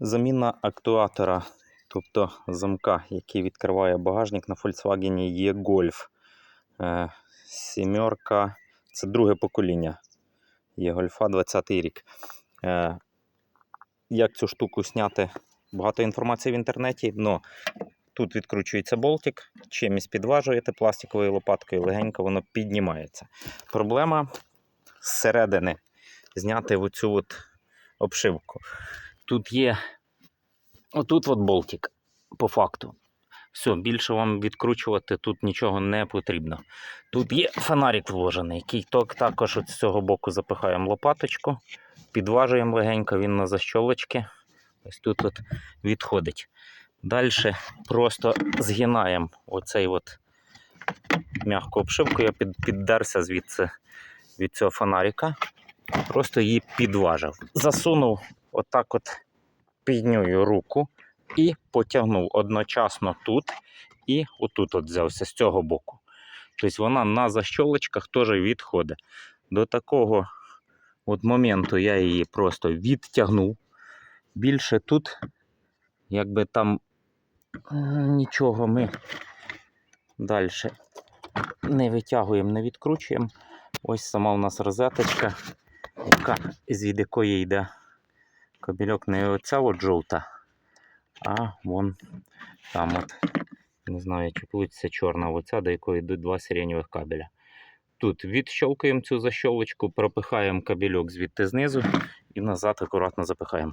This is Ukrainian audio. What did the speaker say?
Заміна актуатора, тобто замка, який відкриває багажник на Volkswagen E-Golf. Е, Сімерка, це друге покоління E-Golf 20 рік. Е, Як цю штуку зняти? Багато інформації в інтернеті, але тут відкручується болтик, чимось підважуєте пластиковою лопаткою, легенько воно піднімається. Проблема зсередини зняти оцю от обшивку. Тут є отут от болтик, по факту. Все, більше вам відкручувати тут нічого не потрібно. Тут є фонарик вложений, який також з цього боку запихаємо лопаточку, підважуємо легенько, він на защолочки. Ось тут от відходить. Далі просто згинаємо оцей от м'яку обшивку. Я під, піддерся звідси від цього фонарика. Просто її підважив. Засунув отак от піднюю руку і потягнув одночасно тут і отут от взявся з цього боку. Тобто вона на защолочках теж відходить. До такого от моменту я її просто відтягнув. Більше тут, якби там нічого ми далі не витягуємо, не відкручуємо. Ось сама у нас розеточка, яка, з якої йде кабельок не оця от жовта, а вон там от. Не знаю, чи получиться чорна оця, до якої йдуть два сиренєвих кабеля. Тут відщолкуємо цю защолочку, пропихаємо кабельок звідти знизу і назад акуратно запихаємо.